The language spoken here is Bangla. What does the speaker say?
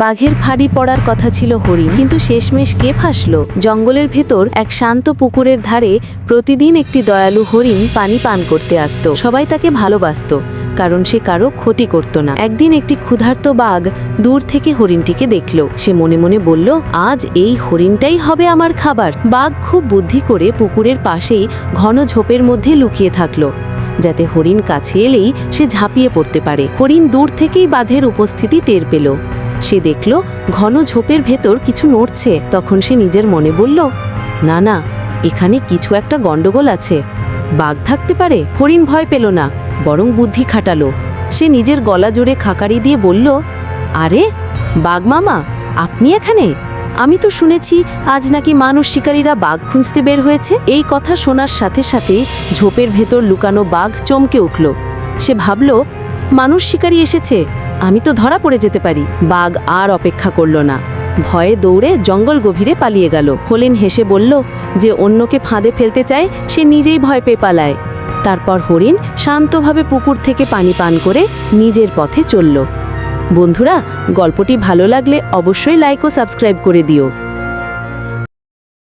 বাঘের ফাঁড়ি পড়ার কথা ছিল হরিণ। কিন্তু শেষমেশ কে ফাঁসলো? জঙ্গলের ভেতর এক শান্ত পুকুরের ধারে প্রতিদিন একটি দয়ালু হরিণ পানি পান করতে আসত। সবাই তাকে ভালোবাসত, কারণ সে কারও ক্ষতি করত না। একদিন একটি ক্ষুধার্ত বাঘ দূর থেকে হরিণটিকে দেখল। সে মনে মনে বলল, আজ এই হরিণটাই হবে আমার খাবার। বাঘ খুব বুদ্ধি করে পুকুরের পাশেই ঘন ঝোপের মধ্যে লুকিয়ে থাকল, যাতে হরিণ কাছে এলেই সে ঝাঁপিয়ে পড়তে পারে। হরিণ দূর থেকেই বাঘের উপস্থিতি টের পেল। সে দেখল ঘন ঝোপের ভেতর কিছু নড়ছে। তখন সে নিজের মনে বলল, না না, এখানে কিছু একটা গন্ডগোল আছে। বাঘ থাকতে পারে? হরিণ ভয় পেল না, বরং বুদ্ধি খাটালো। সে নিজের গলা জোরে খাকারি দিয়ে বলল, আরে, বাঘ মামা, আপনি এখানে? আমি তো শুনেছি আজ নাকি মানুষ শিকারীরা বাঘ খুঁজতে বের হয়েছে। এই কথা শোনার সাথে সাথে ঝোপের ভেতর লুকানো বাঘ চমকে উঠল। সে ভাবল, মানুষ শিকারী এসেছে। আমি তো ধরা পড়ে যেতে পারি। বাঘ আর অপেক্ষা করল না। ভয়ে দৌড়ে জঙ্গল গভীরে পালিয়ে গেল। হলিন হেসে বলল যে অন্যকে ফাঁদে ফেলতে চায়, সে নিজেই ভয় পেয়ে পালায়। তারপর হরিণ শান্তভাবে পুকুর থেকে পানি পান করে নিজের পথে চলল। বন্ধুরা, গল্পটি ভালো লাগলে অবশ্যই লাইক ও সাবস্ক্রাইব করে দিও।